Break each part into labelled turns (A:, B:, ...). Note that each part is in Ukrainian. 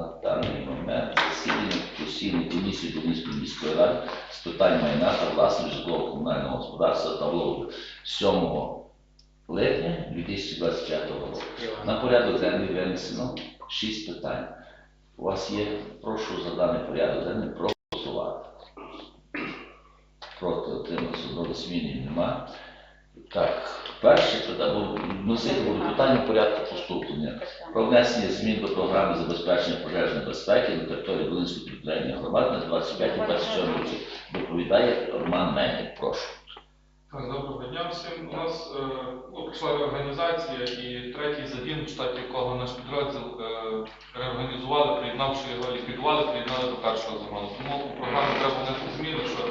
A: на даний момент засідання постійної комісії Донецької міської ради з питань майна та власного житлово-комунального господарства та влогу 7 липня 2025 року. На порядок денний винесено 6 питань. У вас є, прошу за даний порядок денний проголосувати. Проти отримався одного зміни нема. Так, перше питання, носити буде питання порядку поступлення про внесення змін до програми забезпечення пожежної безпеки на території Волинської територіальної громади на 25-27 році. Доповідає Роман Мельник. Прошу.
B: Так, Доброго дня всім. У нас е, ну, прийшла реорганізація і третій загін, в штаті якого наш підрозділ е, реорганізували, приєднавши його, ліквідували, приєднали до першого замову. Тому у програмі треба внести зміни, що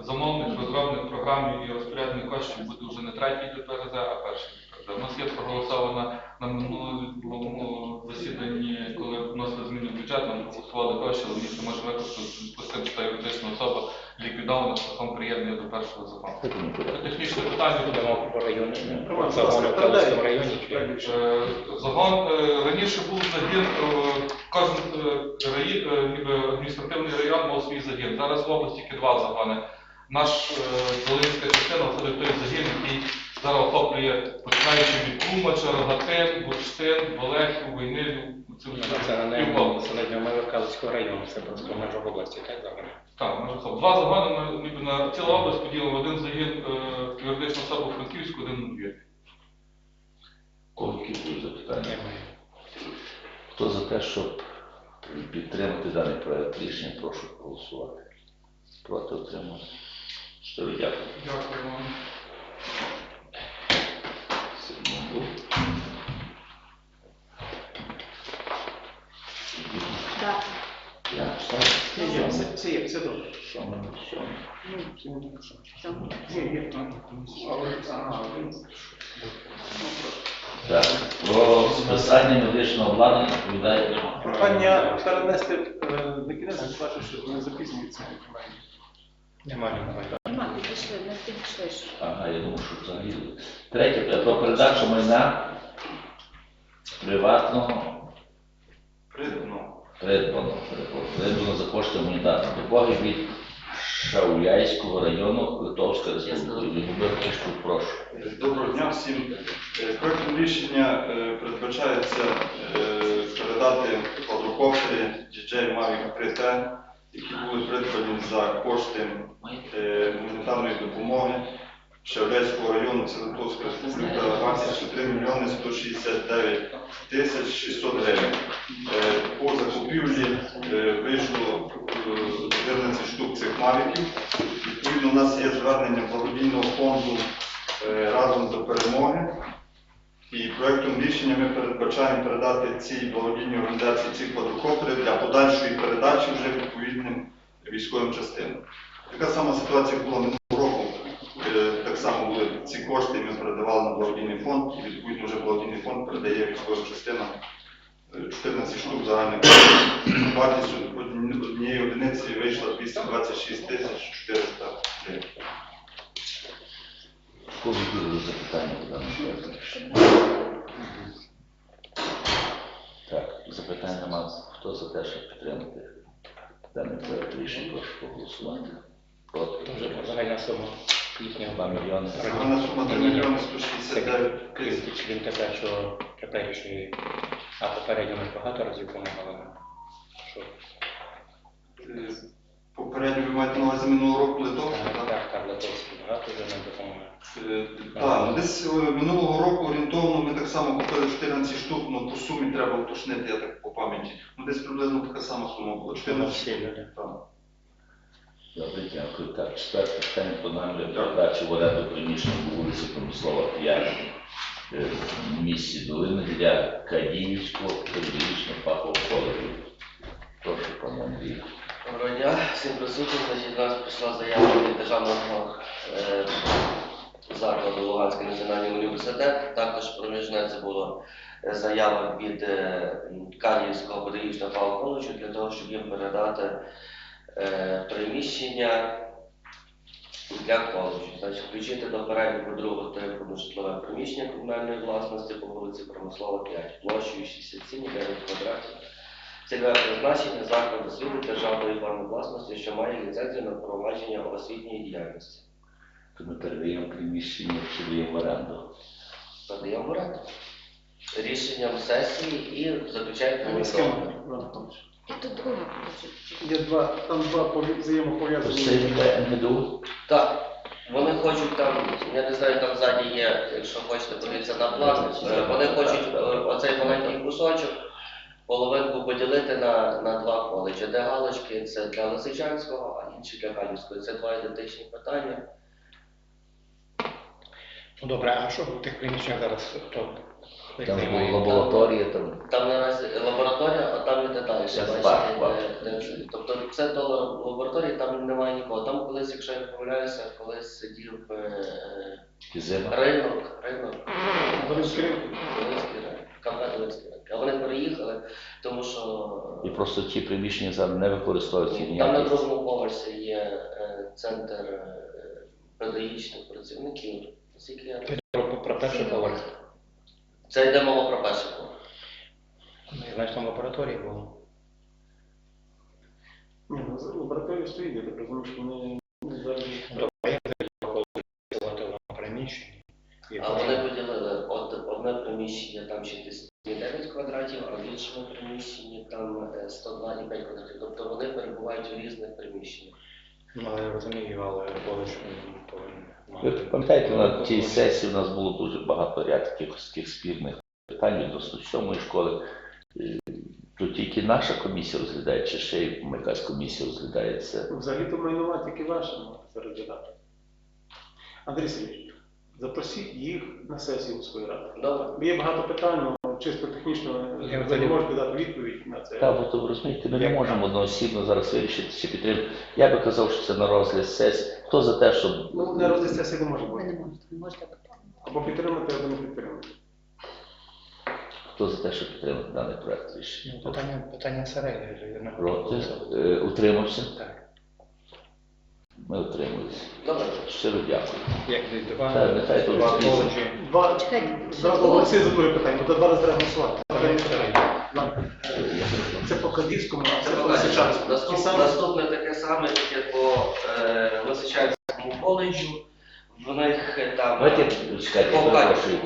B: замовник, розробник програми і розпорядник коштів буде вже не третій ДПРЗ, а перший. У нас є проголосована на минулому засіданні, коли вносили зміни в бюджет, нам проголосували гроші, але місто може використати з тим, що та юридична особа ліквідована шляхом приєднання до першого закону. Технічне питання
C: Будемо по районі.
B: Е, Загон е, раніше був загін, е, кожен е, е, адміністративний район мав свій загін. Зараз в області тільки два загони. Наш е, Волинська частина входить в той загін, який зараз охоплює, починаючи від Клумача, Рогатин, Бурштин, Болехів, Войнилів. Це
C: Це не
B: півобласті.
C: населення межах району, це просто межа області, так загону?
B: Так, може хоп. Два загони на, ніби на ціла область поділимо. Один загін е, юридична особа Франківську, один на дві.
A: Кого які будуть запитання?
C: Немає.
A: Хто за те, щоб підтримати даний проект рішення, прошу голосувати. Проти отримати. Щиро дякую.
B: Дякую вам.
D: Так.
A: Я
E: ні, все, все є, добре. Це що.
D: Цьому.
E: Ні, є. А, ви- ага, ви-
A: Так, про списання медичного обладнання відповідає
E: Прохання перенести е, кінець, бачу, що не запізнюється.
C: Немає,
D: підійшли, не підійшли.
A: Ага, я думав, що взагалі. Третє, е, про передачу майна приватного
F: Придбано.
A: придбано, перепрошую, придбано за кошти гуманітарної допомоги від Шауляйського району Литовська Республіка. Любив Кишку, прошу.
F: Доброго дня всім. Е, Проектом рішення е, передбачається е, передати квадрокоптери DJI Mavic 3T, які були придбані за кошти е, гуманітарної допомоги Шевлецького району, Целитовська Республіка, вартістю 3 мільйони 169 тисяч 600 гривень. Е, По закупівлі е, вийшло е, 14 штук цих мавіків. Відповідно, у нас є звернення благодійного фонду е, разом до перемоги. І проектом рішення ми передбачаємо передати цій благодійній організації ці квадрокоптери для подальшої передачі вже відповідним військовим частинам. Така сама ситуація була минулого року. Е, Так само були ці кошти, ми передавали на благодійний фонд, і відповідно вже благодійний фонд передає військовим частинам е, 14 штук загальних. Вартість однієї одиниці вийшла 226 тисяч 400 гривень.
A: Кого буде запитання по даному проекту? Так, запитань нема. Хто за те, щоб підтримати даний проект рішення, прошу проголосувати. Проти отримати.
C: загальна сума їхнього
A: 2 мільйони.
F: Загальна сума 3 мільйони 169 тисяч.
C: крім тебе, що теперішньої, а попередньо ми багато разів допомагали нам. Що?
F: Е, Попередньо ви маєте на увазі минулого року Литовська,
C: Так,
F: так?
C: так, Литовський багато вже нам допомагає.
F: Е, Так, ну, десь е, минулого року орієнтовно ми так само купили 14 штук, ну по сумі треба уточнити, я так по пам'яті. Ну десь приблизно така сама сума була. 14
C: Всі
F: штук. Так.
A: Добре, дякую. Так, четверте питання про намір передачі в оренду приміщення по вулиці Промислова 5 е, в місті Долини для Кадіївського педагогічного фахового коледжу. Прошу, пане Андрій.
G: Доброго дня, всім присутнім. Значить, нас прийшла заява від державного е, закладу Луганський національний університет. Також проміжне це була е, заява від е, Канівського педагогічного фахового коледжу для того, щоб їм передати е, приміщення для коледжу. Значить, включити до переліку другого типу житлове приміщення комунальної власності по вулиці Промислова 5 площею 67,9 квадратів Цільове призначення закладу освіти державної форми власності, що має ліцензію на провадження освітньої діяльності.
A: То ми передаємо приміщення чи даємо в оренду.
G: Надаємо в оренду. Рішенням сесії і заключаємо
E: З ким,
G: договір.
E: Іван Павлович?
D: І тут друге може.
E: Є два, там два пові-
A: То це
E: взаємопов'язані.
A: НГДУ?
G: Так, вони хочуть там, я не знаю, там ззаді є, якщо хочете подивитися на план, е, вони хочуть е, оцей маленький кусочок, половинку поділити на, на два коледжі. Де галочки це для Лисичанського, а інші для Канівського. Це два ідентичні питання.
C: Ну добре, а що в тих приміщеннях зараз хто?
A: Там була
C: займає?
A: лабораторія, там
G: Там наразі лабораторія, а там іде далі.
A: Це
G: бачите,
A: парк,
G: де- де. Тобто це до лабораторії, там немає нікого. Там колись, якщо я не помиляюся, колись сидів е, е, ринок, ринок.
E: Волинський ринок.
G: Волинський ринок, КП Волинський ринок. А вони переїхали, тому що
A: І просто ті приміщення зараз не використовуються
G: там на
A: ніякі.
G: другому поверсі є е, центр е, педагогічних працівників.
C: Ти про, про перший поверх.
G: Це йде мова про перший поверх.
C: Ну, знаю, там лабораторія була.
E: Ні, ну, лабораторія стоїть, я так розумію, що вони зараз.
C: Працювати в приміщенні. І
G: А вони поділили од- одне приміщення там 69 квадратів, а в іншому приміщенні там е, 102,5 квадратів. Тобто вони перебувають у різних приміщеннях.
C: Ну, але я розумію, але коледж
A: Ви пам'ятаєте, на тій сесії у нас було дуже багато ряд таких спірних питань відносно сьомої школи. Е, То тільки наша комісія розглядає, чи ще й якась комісія розглядає це.
E: Взагалі-то майнова тільки ваша можна це розглядати. Андрій Сергійович, запросіть їх на сесію міської ради.
G: Добре?
E: Є багато питань, ну, чисто технічно
C: Я
E: ви не можете дати відповідь на це.
A: Та, бо то ви розумієте, ми не можемо одноосібно зараз вирішити чи підтримати. Я би казав, що це на розгляд сесії. Хто за те, щоб
E: Ну, на розгляд сесії не може
D: Ви
E: бути.
D: не можете.
E: Або підтримати, або не підтримати.
A: хто за те, щоб підтримати даний проект рішення?
C: Питання, питання середнє.
A: Проти. Е, утримався.
C: Так.
A: Ми утримуємося.
G: Добре.
A: Щиро дякую.
C: Як два,
A: Та, нехай тут
C: два
D: Чекайте,
E: голоси за друге питання, бо два рази треба голосувати. Це по Кадівському, а це по. Лисичанському.
G: Наступне, таке саме, тільки по е, Лисичанському коледжу. В них е, там
A: Давайте чекайте, перепрошую.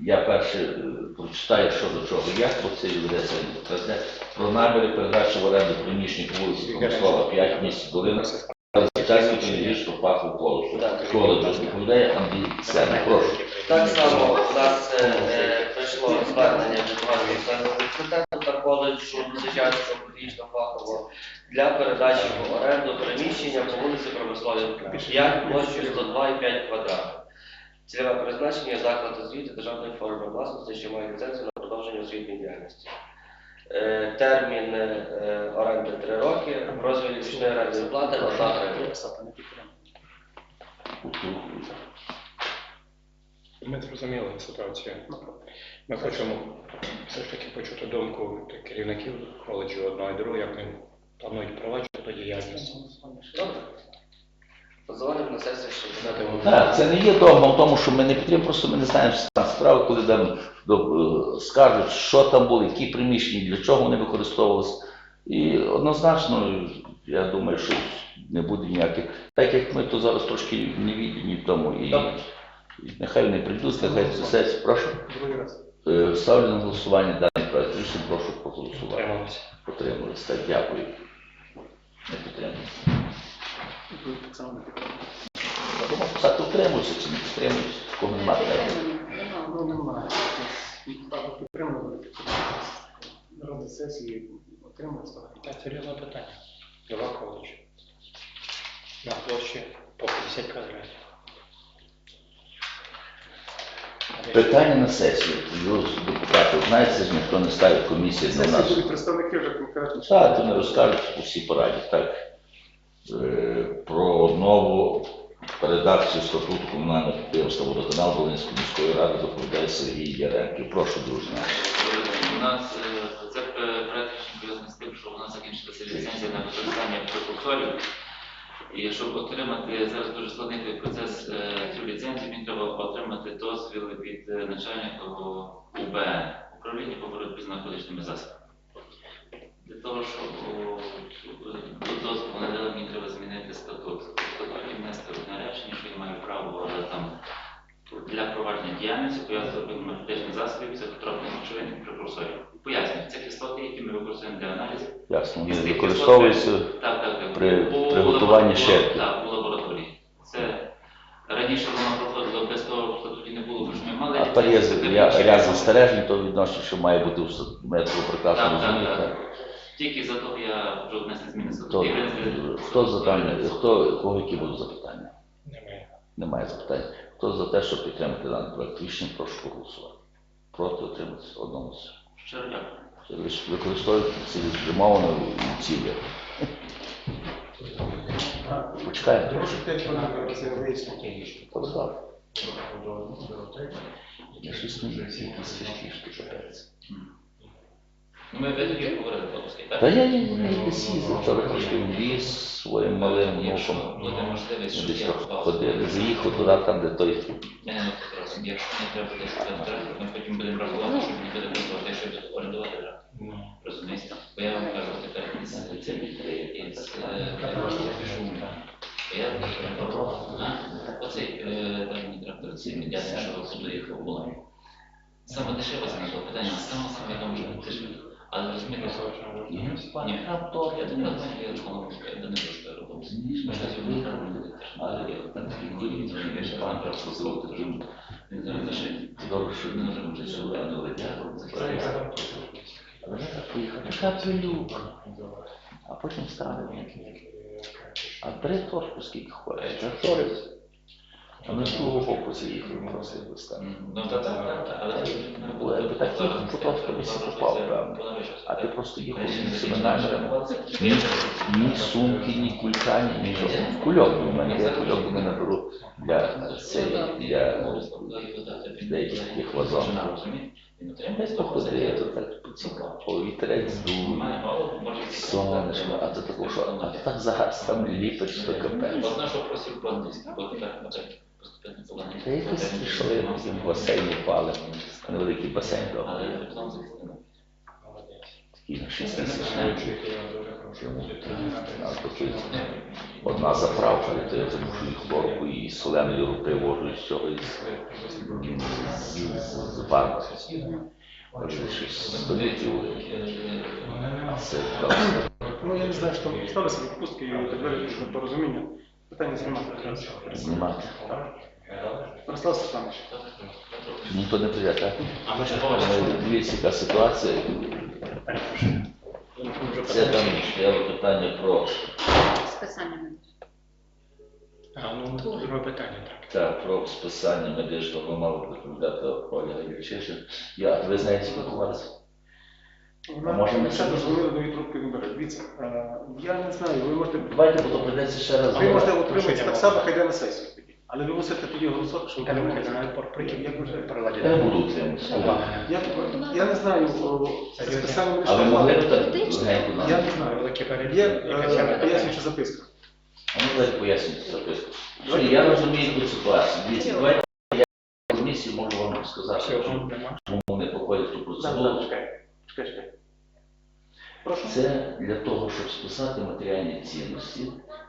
A: Я перше е, прочитаю, що до чого. Як по це ведеться про наміри передачі в оренду приміщень по вулиці Промислова 5 в місті Долина. Лисичанський педагогічного фаху коледжу.
G: Так.
A: Коледжу відповідає Андрій Сенник. Прошу.
G: Так само у нас е, е, прийшло звернення від Івано-Франківського університету та коледжу Лисичанського педагогічного фахового для передачі в оренду приміщення по вулиці Промисловій 5 площею 102,5 квадратів. Цільове призначення заклад освіти державної форми власності, що має ліцензію на продовження освітньої діяльності. Е, Термін е, оренди 3 роки, розмір річної орендної плати 1 гривня.
C: Ми зрозуміли ситуацію.
E: Ну,
C: Ми хочемо все ж таки почути думку керівників коледжу одного і другого, як вони планують проваджувати діяльність.
G: Добре. Позвонимо на сесію, щоб
C: Дати
A: Так, це не є догма в тому, що ми не підтримуємо, просто ми не знаємо стан справи, коли до- е, скажуть, що там було, які приміщення, для чого вони використовувалися. І однозначно, я думаю, що не буде ніяких. Так як ми то зараз трошки не відні в тому, і, і нехай вони прийдуть, нехай це. Прошу. Е, Ставлю на голосування даний проект. Рішення прошу проголосувати. Потрималися. Так, дякую. Не підтримуємо.
E: Ви так само не підтримати.
A: Я думав, писати утримуюся чи не підтримуюся. Кого немає.
D: підтримано. Нема.
E: Ну, немає. Або підтримано, або не підтримано. На розгляд сесії.
C: Так, серйозне питання. Два коледжі. На площі по 50 квадратів.
A: Питання на сесію. Плюс депутати знають, це ж ніхто не ставить комісії на
E: Сесії
A: нас.
E: будуть представники вже конкретно.
A: Так, то не розкажуть усі пораді. Так. Е, Про нову редакцію статуту комунального підприємства водоканал Волинської міської ради доповідає Сергій Яремків. Прошу, друзі.
H: У нас е, це проект рішення пов'язаний з тим, що у нас закінчилася ліцензія на використання прекурсорів. І щоб отримати зараз дуже складний процес е, цю ліцензію, мені треба отримати дозвіл від е, начальника УБН управління по боротьбі з наркотичними засобами. Для того, того, що о, до дозволу не дали, мені треба змінити статут. Статуті внести одне речення, що я маю право там для провадження діяльності пов'язаних з прекурсорів. Пояснюю, це кислоти, які ми використовуємо для аналізу.
A: Ясно, вони використовуються.
H: Так, так, так.
A: при
H: У
A: приготуванні щепки.
H: Так, у лабораторії. Це раніше воно проходило без того, в статуті не було, бо ж ми мали.
A: А тепер є ряд застережень, то відносно, що має бути в метро прекрасно
H: Так, так,
A: розумієте.
H: так. Тільки за того я вже внесли зміни
A: То,
H: статуту. І
A: хто за дане, хто, кого які будуть запитання?
C: Немає.
A: Немає запитань. Хто за те, щоб підтримати даний проект рішення, прошу проголосувати. Проти отриматися одному.
H: Щиро дякую.
A: Використовують цілеспрямовано і цілі. Почекаємо.
E: Прошу 5 хвилин це вияснити.
A: Подав. Я щось не фішки, що капець.
H: Ну, ми ви тоді говорили по-русски, так?
A: Та я я не десь їздив, вчора трошки в ліс своїм малим
H: Якщо
A: внуком.
H: буде можливість, щоб
A: Десь
H: я
A: так
H: впав.
A: ходили, заїхав туди, там, де той
H: Я не фотографую. Якщо не треба буде фотографувати, ми потім будемо рахувати, що мені буде коштувати, щоб орендувати вже. Розумієте? Бо я вам кажу тепер із цим із шумом. Бо я а? оцей е, там трактор, цей медіація, що доїхав була. Саме дешеве це питання, саме саме бути дешеве. Але розумієте, ні, я не знаю, я чого я не можу що робити. Ми ж не робимо. Але я там такий ходить, що я ще пан просто зробити таким, не знаю, що.
A: Добре, що
H: Не може бути сюди, не.
A: Але так поїхав, така пилюка. А потім стали. А три торфу скільки ходить? Та. А ми з другого боку просто якось так.
H: Ну, так, так, так, але це
A: Бо я би так їхав, що просто всі попав, певно. А ти просто їхав з цими намірами. Ні, ні сумки, ні кулька, ні нічого. Кульок у мене, я кульок у мене беру для цієї, для деяких таких вазонів. Десь походи, то так цікаво, вітерець дує, сонечко, а то тако, що, а то так загас там ліпить, що капець.
H: Одна, що просив по-англійськи, бо поступити по
A: Та якось пішли, в басейн упали, невеликий басейн
H: захистили.
A: такий на 6 тисяч. А Одна заправка, і то я замушу і хлорку, і соленою привожу з цього із, з, банку. Отже, щось століттів, а це.
E: Ну, я не знаю, що там сталося відпустки і так далі, дуже непорозуміння. Питання знімати якраз.
A: Знімати.
E: Ярослав Степанович,
A: Ніхто не прийде, так?
C: А ми ще
A: Але Дивіться, яка ситуація. Це там стояло питання про,
D: Списання мене.
C: А, ну, друге питання, так.
A: та, про списання медичного, ви мали доповідати Оля Ільчишин. Я, ви знаєте, спілкуватися?
E: Вона
A: може ми
E: ще
A: це-
E: дозвонила до трубки не бере. Дивіться, е, я не знаю, ви можете,
A: Давайте, бо то прийдеться ще раз.
E: ви можете отримати так само, хай йде на сесію тоді. Але ви мусите тоді голосувати, що ви отримаєте. Як ви вже-.
A: Я не буду утримуватися.
E: Я, я не знаю, о, списання
A: А ви могли б так легенько нам?
E: Я не знаю. Є е, пояснююча записка.
A: А ну давайте пояснюйте записку. Що, я розумію яку ситуацію. Дивіться, давайте я в комісії можу вам сказати, що чому не проходить ту процедуру.
E: чекай. Чекай, чекай. Прошу.
A: Це для того, щоб списати матеріальні цінності,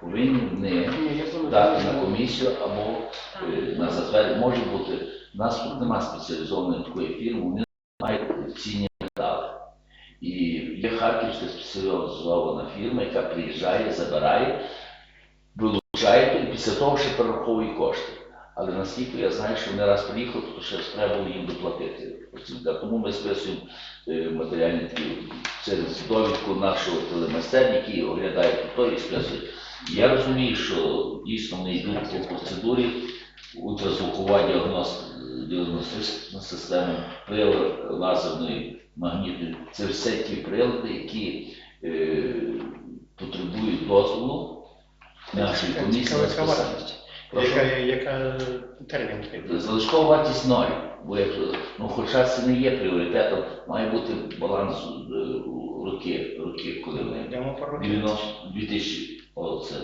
A: повинні вони дати на комісію або е, на затвердження. Може бути, у нас тут немає спеціалізованої такої фірми, вони мають цінні метали. І є харківська спеціалізована фірма, яка приїжджає, забирає, вилучає і після того ще перераховує кошти. Але наскільки я знаю, що вони раз приїхали, то ще треба було їм доплатити. Тому ми списуємо е, матеріальні такі через довідку нашого телемайстерні, який оглядає то і списує. Я розумію, що дійсно вони йдуть по процедурі ультразвукова діагност- діагностична система, прилад лазерної магнітної. Це все ті прилади, які е, потребують дозволу нашої комісії на списання. Прошу.
C: Яка, яка термін такий?
A: Залишкова вартість ноль, бо як, ну, хоча це не є пріоритетом, має бути баланс е, роки, роки, коли ми
C: Йдемо по роки.
A: 90, 2000, о, це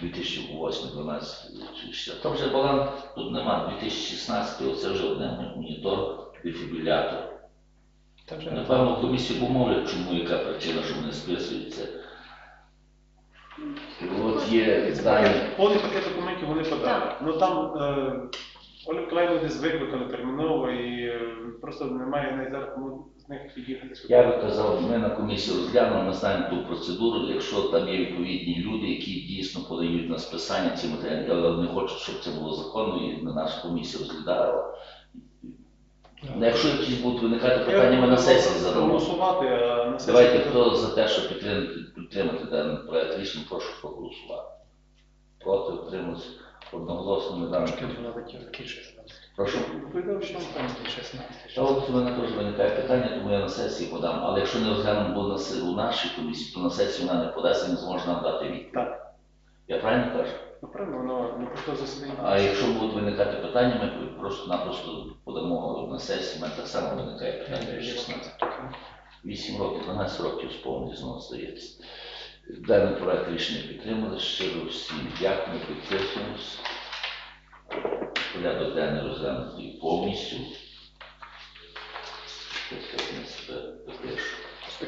A: 2008, 12, 60. Там вже баланс тут нема, 2016, оце вже одне монітор, дефібрилятор.
C: Та вже
A: Напевно, комісію помовлять, чому яка причина, що вони списуються. От є дані.
E: Повний пакет документів вони подали. Ну там е, Оля Миколаївна десь викликали терміново і е, просто немає навіть зараз кому з них під'їхати сюди.
A: Я би казав, ми на комісії розглянули, ми знаємо ту процедуру, якщо там є відповідні люди, які дійсно подають на списання ці матеріали, але не хочуть, щоб це було законно, і на наша комісія розглядала. Ну, Якщо якісь будуть виникати питання, ми на сесії задамо.
E: Голосувати, а на сесії...
A: Давайте, хто за те, щоб підтримати, підтримати даний проект рішення, прошу проголосувати. Проти утримуюсь одноголосно ми даний.
C: 16.
A: Прошу.
E: Доповідав, що там
C: 16.
A: Та от у мене теж виникає питання, тому я на сесії подам. Але якщо не розглянемо було на се- у нашій комісії, то на сесії вона не подасть і не зможе нам дати відповідь.
E: Так.
A: Я правильно кажу?
E: Ну, правильно, воно не просто засідання.
A: А якщо будуть виникати питання, ми просто-напросто подамо на сесії, мене так само виникає питання 16. 8 років, 12 років сповнені знову здається. Даний проект рішення підтримали, щиро всім дякую, підписуємось. Порядок денний розглянутий повністю. Ось